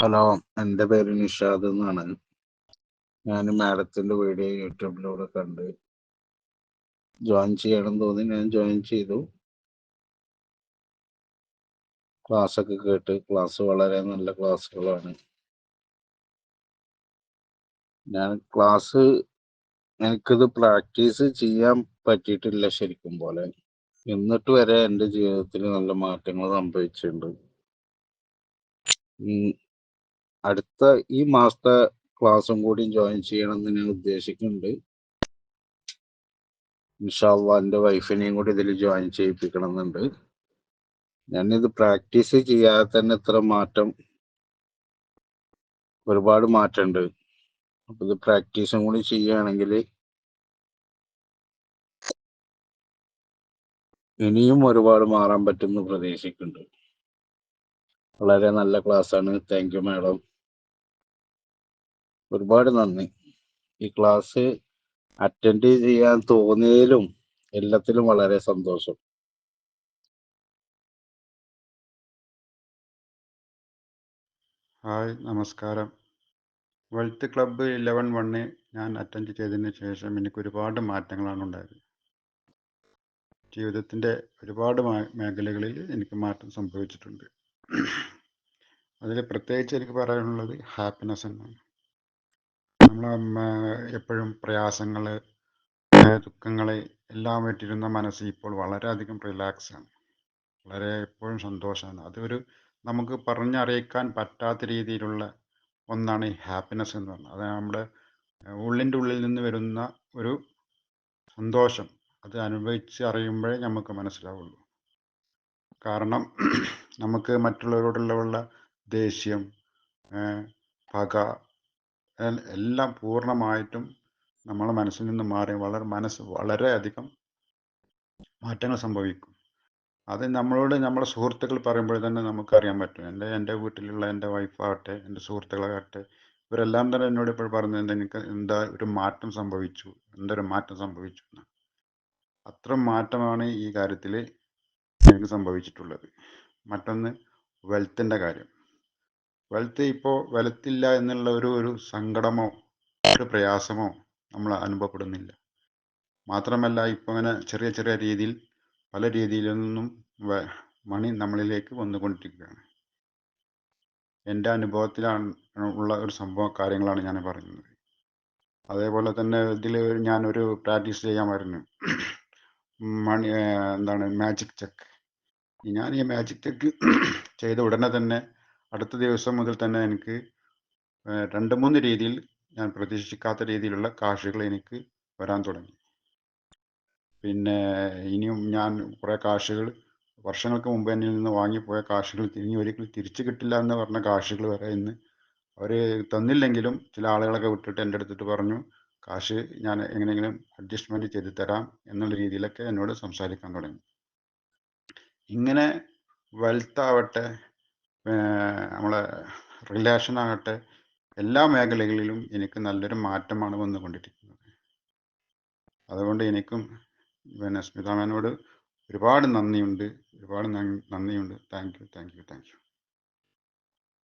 Hello എന്റെ പേര് നിഷാദ് എന്നാണ്. ഞാൻ മാഡത്തിന്റെ വീഡിയോ യൂട്യൂബിലൂടെ കണ്ട് ജോയിൻ ചെയ്യണം തോന്നി. ഞാൻ ജോയിൻ ചെയ്തു. ക്ലാസ് ഒക്കെ കേട്ട് ക്ലാസ് വളരെ നല്ല ക്ലാസ്സുകളാണ്. ഞാൻ ക്ലാസ് എനിക്കിത് പ്രാക്ടീസ് ചെയ്യാൻ പറ്റിയിട്ടില്ല ശരിക്കും പോലെ. എന്നിട്ട് വരെ എന്റെ ജീവിതത്തിൽ നല്ല മാറ്റങ്ങൾ സംഭവിച്ചിട്ടുണ്ട്. അടുത്ത ഈ മാസത്തെ ക്ലാസ്സും കൂടി ജോയിൻ ചെയ്യണം എന്ന് ഞാൻ ഉദ്ദേശിക്കുന്നുണ്ട്. ഇൻഷാല്ല എന്റെ വൈഫിനെയും കൂടി ഇതിൽ ജോയിൻ ചെയ്യിപ്പിക്കണം എന്നുണ്ട് ഞാനിത് പ്രാക്ടീസ് ചെയ്യാതെ തന്നെ ഇത്ര മാറ്റം ഒരുപാട് മാറ്റമുണ്ട്. അപ്പൊ ഇത് പ്രാക്ടീസും കൂടി ചെയ്യുകയാണെങ്കിൽ ഇനിയും ഒരുപാട് മാറാൻ പറ്റുമെന്ന് പ്രതീക്ഷിക്കുന്നുണ്ട്. വളരെ നല്ല ക്ലാസ് ആണ്. താങ്ക് യു മാഡം ഒരുപാട് നന്ദി. ഈ ക്ലാസ് അറ്റൻഡ് ചെയ്യാൻ തോന്നിയതിലും എല്ലാത്തിലും വളരെ സന്തോഷം. ഹായ് നമസ്കാരം. വെൽത്ത് ക്ലബ്ബ് ഇലവൻ വണ്ണ് ഞാൻ അറ്റൻഡ് ചെയ്തതിന് ശേഷം എനിക്ക് ഒരുപാട് മാറ്റങ്ങളാണ് ഉണ്ടായത്. ജീവിതത്തിന്റെ ഒരുപാട് മേഖലകളിൽ എനിക്ക് മാറ്റം സംഭവിച്ചിട്ടുണ്ട്. അതിൽ പ്രത്യേകിച്ച് എനിക്ക് പറയാനുള്ളത് ഹാപ്പിനെസ് എന്നാണ്. നമ്മൾ എപ്പോഴും പ്രയാസങ്ങൾ ദുഃഖങ്ങൾ എല്ലാം വെട്ടിരുന്ന മനസ്സ് ഇപ്പോൾ വളരെയധികം ആണ് വളരെ എപ്പോഴും സന്തോഷമാണ്. അതൊരു നമുക്ക് പറഞ്ഞറിയിക്കാൻ പറ്റാത്ത രീതിയിലുള്ള ഒന്നാണ് ഈ ഹാപ്പിനെസ് എന്ന് പറയുന്നത് അത് നമ്മുടെ ഉള്ളിന്റെ ഉള്ളിൽ നിന്ന് വരുന്ന ഒരു സന്തോഷം അത് അനുഭവിച്ച് അറിയുമ്പോഴേ നമുക്ക് മനസ്സിലാവുള്ളൂ. കാരണം നമുക്ക് മറ്റുള്ളവരോടുള്ള ദേഷ്യം പക എല്ലാം പൂർണമായിട്ടും നമ്മളെ മനസ്സിൽ നിന്ന് മാറി വളരെ മനസ്സ് വളരെയധികം മാറ്റങ്ങൾ സംഭവിക്കും. അത് നമ്മളോട് നമ്മുടെ സുഹൃത്തുക്കൾ പറയുമ്പോൾ തന്നെ നമുക്ക് അറിയാൻ പറ്റും. എന്റെ എന്റെ വീട്ടിലുള്ള എന്റെ വൈഫാകട്ടെ എന്റെ സുഹൃത്തുക്കളാകട്ടെ ഇവരെല്ലാം തന്നെ എന്നോട് ഇപ്പോൾ പറഞ്ഞത് എനിക്ക് എന്താ ഒരു മാറ്റം സംഭവിച്ചു എന്തൊരു മാറ്റം സംഭവിച്ചു അത്ര മാറ്റമാണ് ഈ കാര്യത്തിൽ എനിക്ക് സംഭവിച്ചിട്ടുള്ളത്. മറ്റൊന്ന് വെൽത്തിന്റെ കാര്യം. വെൽത്ത് ഇപ്പോൾ വെൽത്തില്ല എന്നുള്ള ഒരു ഒരു സങ്കടമോ ഒരു പ്രയാസമോ നമ്മൾ അനുഭവപ്പെടുന്നില്ല. മാത്രമല്ല ഇപ്പോൾ അങ്ങനെ ചെറിയ ചെറിയ രീതിയിൽ പല രീതിയിൽ നിന്നും മണി നമ്മളിലേക്ക് വന്നുകൊണ്ടിരിക്കുകയാണ്. എന്റെ അനുഭവത്തിലാണ് ഉള്ള ഒരു സംഭവ കാര്യങ്ങളാണ് ഞാൻ പറയുന്നത്. അതേപോലെ തന്നെ ഇതിൽ ഞാനൊരു പ്രാക്ടീസ് പറഞ്ഞു മണി എന്താണ് മാജിക് ചെക്ക്. ഞാൻ ഈ മാജിക് ചെക്ക് ചെയ്ത ഉടനെ തന്നെ അടുത്ത ദിവസം മുതൽ തന്നെ എനിക്ക് രണ്ട് മൂന്ന് രീതിയിൽ ഞാൻ പ്രതീക്ഷിക്കാത്ത രീതിയിലുള്ള കാശുകൾ എനിക്ക് വരാൻ തുടങ്ങി. പിന്നെ ഇനിയും ഞാൻ കുറേ കാശുകൾ വർഷങ്ങൾക്ക് മുമ്പ് എന്നിൽ നിന്ന് വാങ്ങിപ്പോയ കാശുകൾ ഇനി ഒരിക്കലും തിരിച്ചു കിട്ടില്ല എന്ന് പറഞ്ഞ കാശുകൾ വരെ ഇന്ന് അവർ തന്നില്ലെങ്കിലും ചില ആളുകളൊക്കെ വിട്ടിട്ട് എന്റെ അടുത്തിട്ട് പറഞ്ഞു കാശ് ഞാൻ എങ്ങനെയെങ്കിലും അഡ്ജസ്റ്റ്മെന്റ് ചെയ്തു തരാം എന്നുള്ള രീതിയിലൊക്കെ എന്നോട് സംസാരിക്കാൻ തുടങ്ങി. ഇങ്ങനെ വെൽത്ത് ആവട്ടെ നമ്മളെ റിലേഷൻ ആകട്ടെ എല്ലാ മേഖലകളിലും എനിക്ക് നല്ലൊരു മാറ്റമാണ് വന്നുകൊണ്ടിരിക്കുന്നത്. അതുകൊണ്ട് എനിക്കും പിന്നെ സ്മിതാമേനോട് ഒരുപാട് നന്ദിയുണ്ട്. ഒരുപാട് നന്ദിയുണ്ട്. Thank you thank you thank you.